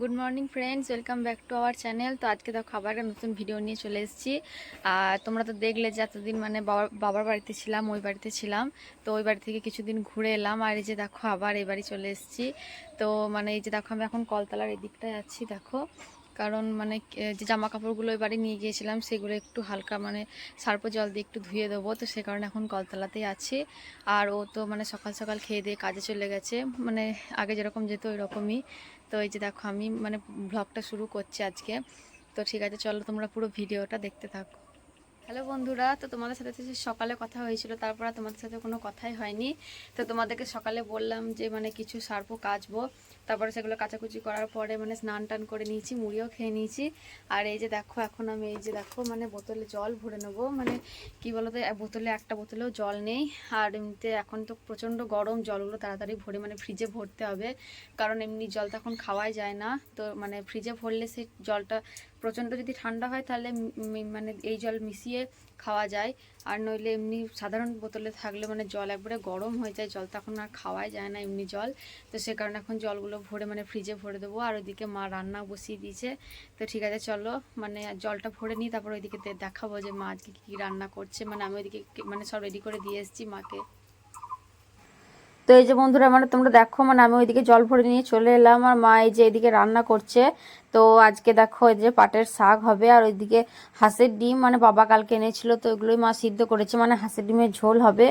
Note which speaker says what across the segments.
Speaker 1: Good morning friends welcome back to our channel তো আজকে তো একটা নতুন ভিডিও নিয়ে চলে এসেছি। আর তোমরা তো দেখলে যে এতদিন মানে বাবা বাবার বাড়িতে ছিলাম, ওই বাড়িতে ছিলাম। তো ওই বাড়ি থেকে কিছুদিন ঘুরে এলাম আর এই যে দেখো আবার এই বাড়ি চলে এসেছি। তো মানে এই যে দেখো আমি এখন কলতলার এই দিকটায় আছি, দেখো। কারণ মানে যে জামা কাপড়গুলো বাড়ি নিয়ে গিয়েছিলাম, সেগুলো একটু হালকা মানে সার্প জল দিয়ে একটু ধুয়ে দেবো। তো সে কারণে এখন কলতলাতেই আছি। আর ও তো মানে সকাল সকাল খেয়ে দিয়ে কাজে চলে গেছে। মানে আগে যেরকম যেত ওই রকমই তো এই যে দেখো, আমি মানে ব্লগটা শুরু করছি আজকে। তো ঠিক আছে, চলো তোমরা পুরো ভিডিওটা দেখতে থাকো। হ্যালো বন্ধুরা, তো তোমাদের সাথে সকালে কথা হয়েছিল, তারপর তোমাদের সাথে কোনো কথাই হয়নি। তো তোমাদেরকে সকালে বললাম যে মানে কিছু সার্পও কাচবো। তারপরে সেগুলো কাচাকুচি করার পরে মানে স্নান টান করে নিয়েছি, মুড়িও খেয়ে নিয়েছি। আর এই যে দেখো, এখন আমি এই যে দেখো মানে বোতলে জল ভরে নেব। মানে কি বলতো বোতলে একটা বোতলেও জল নেই। আর এমনিতে এখন তো প্রচণ্ড গরম, জলগুলো তাড়াতাড়ি ভরে মানে ফ্রিজে ভরতে হবে। কারণ এমনি জল তো এখন খাওয়াই যায় না। তো মানে ফ্রিজে ভরলে সে জলটা প্রচণ্ড যদি ঠান্ডা হয় তাহলে মানে এই জল মিশিয়ে খাওয়া যায়। আর নইলে এমনি সাধারণ বোতলে থাকলে মানে জল একবারে গরম হয়ে যায়, জল তখন আর খাওয়াই যায় না এমনি জল। তো সে কারণে এখন জলগুলো ভরে মানে ফ্রিজে ভরে দেবো। আর ওইদিকে মা রান্না বসিয়ে দিয়েছে। তো ঠিক আছে, চলো মানে জলটা ভরে নিই, তারপর ওইদিকে দেখাবো যে মা আজকে কী রান্না করছে। মানে আমি ওইদিকে মানে সব রেডি করে দিয়ে এসেছি মাকে। তো এই যে বন্ধুরা মানে তোমরা দেখো মানে আমি ওইদিকে জল ভরে নিয়ে চলে এলাম আর মা এই যে এদিকে রান্না করছে। তো আজকে দেখো এই যে পাটের শাক হবে আর ওইদিকে হাঁসের ডিম মানে বাবা কালকে এনেছিল, তো ওইগুলোই মা সিদ্ধ করেছে মানে হাঁসের ডিমের ঝোল হবে।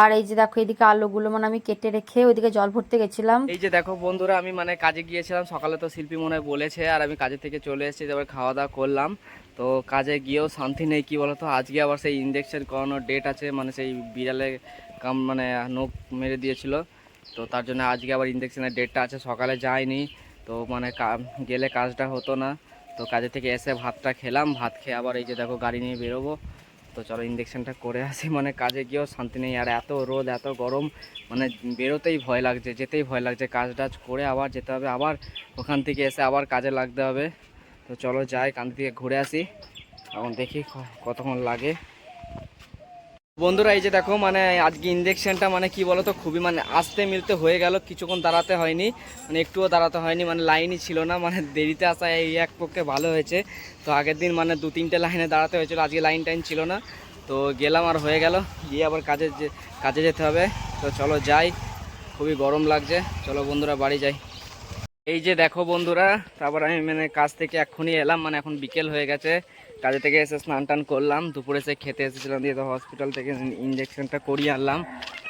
Speaker 1: আর এই যে দেখো এদিকে আলুগুলো মানে আমি কেটে রেখে ওইদিকে জল ভরতে গেছিলাম।
Speaker 2: এই যে দেখো বন্ধুরা, আমি মানে কাজে গিয়েছিলাম, সকালে তো শিল্পী মনে বলেছে, আর আমি কাজে থেকে চলে এসেছি, তারপর খাওয়া দাওয়া করলাম। তো কাজে গিয়েও শান্তি নেই, কি বলতো? আজকে আবার সেই ইঞ্জেকশন করানোর ডেট আছে মানে সেই বিড়ালে কাম মানে নোখ মেরে দিয়েছিল। তো তার জন্য আজকে আবার ইঞ্জেকশনের ডেটটা আছে, সকালে যাইনি তো মানে গেলে কাজটা হতো না। তো কাজে থেকে এসে ভাতটা খেলাম। ভাত খেয়ে আবার এই যে দেখো গাড়ি নিয়ে বেরোবো। তো চলো ইঞ্জেকশনটা করে আসি। মানে কাজে গিয়েও শান্তি নেই। আর এত রোদ, এত গরম মানে বেরোতেই ভয় লাগছে, যেতেই ভয় লাগছে। কাজ টাজ করে আবার যেতে হবে। আবার ওখান থেকে এসে আবার কাজে লাগতে হবে। তো চলো যাই কান থেকে ঘুরে আসি। এখন দেখি কতক্ষণ লাগে। বন্ধুরা, এই যে দেখো মানে আজকে ইঞ্জেকশনটা মানে কি বলো তো খুবই মানে আসতে মিলতে হয়ে গেল, কিছুক্ষণ দাঁড়াতে হয়নি মানে একটুও দাঁড়াতে হয়নি মানে লাইনই ছিল না মানে দেরিতে আসা এই এক পক্ষে ভালো হয়েছে। তো আগের দিন মানে দু তিনটে লাইনে দাঁড়াতে হয়েছিল, আজকে লাইন টাইন ছিল না। তো গেলাম আর হয়ে গেল, গিয়ে আবার কাজে কাজে যেতে হবে। তো চলো যাই, খুবই গরম লাগছে। চলো বন্ধুরা, বাড়ি যাই। এই যে দেখো বন্ধুরা, তারপর আমি মানে কাজ থেকে এক্ষুনি এলাম মানে এখন বিকেল হয়ে গেছে। কাজে থেকে এসে স্নান টান করলাম, দুপুরে এসে খেতে এসেছিলাম, দিয়ে তো হসপিটাল থেকে ইঞ্জেকশনটা করিয়ে আনলাম।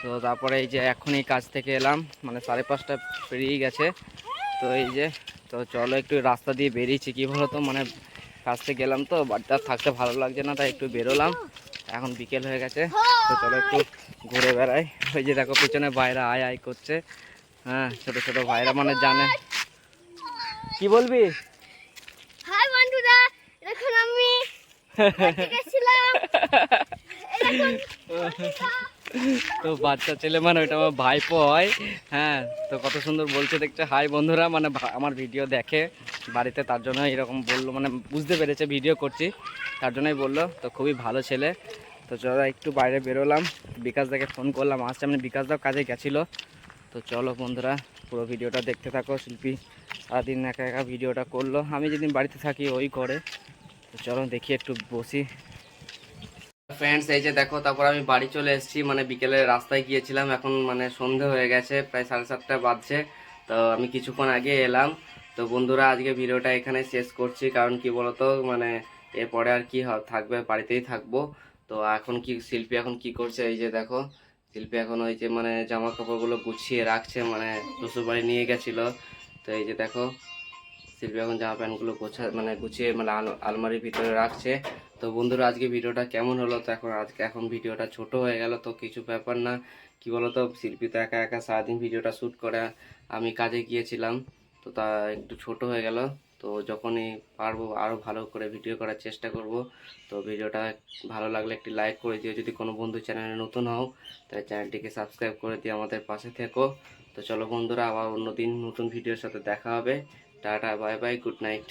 Speaker 2: তো তারপরে এই যে এখনই কাজ থেকে এলাম মানে সাড়ে পাঁচটা পেরিয়ে গেছে। তো এই যে, তো চলো একটু রাস্তা দিয়ে বেরিয়েছি, কি বলো তো মানে কাজ থেকে গেলাম তো বাড়িতে থাকতে ভালো লাগছে না, তাই একটু বেরোলাম। এখন বিকেল হয়ে গেছে, তো চলো একটু ঘুরে বেড়াই। ওই যে দেখো, পিছনে বাইরে আয় আয় করছে। হ্যাঁ ছোটো ছোটো ভাইরা মানে জানে কি বলবি?
Speaker 3: হাই বন্ধুরা এখন আমি গেছিলাম।
Speaker 2: তো বাচ্চা ছেলে মানে ওইটা আমার ভাইপো হয় হ্যাঁ তো কত সুন্দর বলছে দেখছে। হাই বন্ধুরা মানে আমার ভিডিও দেখে বাড়িতে তার জন্য এরকম বলল মানে বুঝতে পেরেছে ভিডিও করছি তার জন্যই বলল। তো খুবই ভালো ছেলে। তো চলো একটু বাইরে বেরোলাম বিকাশ দাকে ফোন করলাম আসছে মানে বিকাশ দাও কাজে গেছিল। তো চলো বন্ধুরা পুরো ভিডিওটা দেখতে থাকো, শিল্পী সারাদিন একা একা ভিডিওটা করল। আমি যেদিন বাড়িতে থাকি ওই করে তো চলো দেখি, একটু বসি। ফ্রেন্ডস এই যে দেখো, তারপর আমি বাড়ি চলে এসেছি। মানে বিকেলে রাস্তায় গিয়েছিলাম, এখন মানে সন্ধে হয়ে গেছে, প্রায় সাড়ে সাতটা বাজছে। তো আমি কিছুক্ষণ আগে এলাম। তো বন্ধুরা, আজকে ভিডিওটা এখানে শেষ করছি, কারণ কি বলতো মানে এরপরে আর কি থাকবে, বাড়িতেই থাকব। তো এখন কি, শিল্পী এখন কি করছে, এই যে দেখো। শিল্পী এখন ওই যে মানে জামা কাপড়গুলো গুছিয়ে রাখছে মানে শ্বশুর বাড়ি নিয়ে গেছিল। তো এই যে দেখো, শিল্পী এখন জামা প্যান্টগুলো গোছা মানে গুছিয়ে মানে আল- আলমারির ভিতরে রাখছে। তো বন্ধুরা, আজকে ভিডিওটা কেমন হলো? তো এখন আজকে, এখন ভিডিওটা ছোট হয়ে গেল, তো কিছু ব্যাপার না। কি বলতো, শিল্পী তো একা একা সারাদিন ভিডিওটা শ্যুট করে, আমি কাজে গিয়েছিলাম, তো তা একটু ছোট হয়ে গেল। তো যখনই পারব আরও ভালো করে ভিডিও করার চেষ্টা করব। তো ভিডিওটা ভালো লাগলে একটি লাইক করে দিও। যদি কোনো বন্ধু চ্যানেলে নতুন হও, তাহলে চ্যানেলটিকে সাবস্ক্রাইব করে দিয়ে আমাদের পাশে থেকো। তো চলো বন্ধুরা, আবার অন্য দিন নতুন ভিডিওর সাথে দেখা হবে। Tata bye bye good night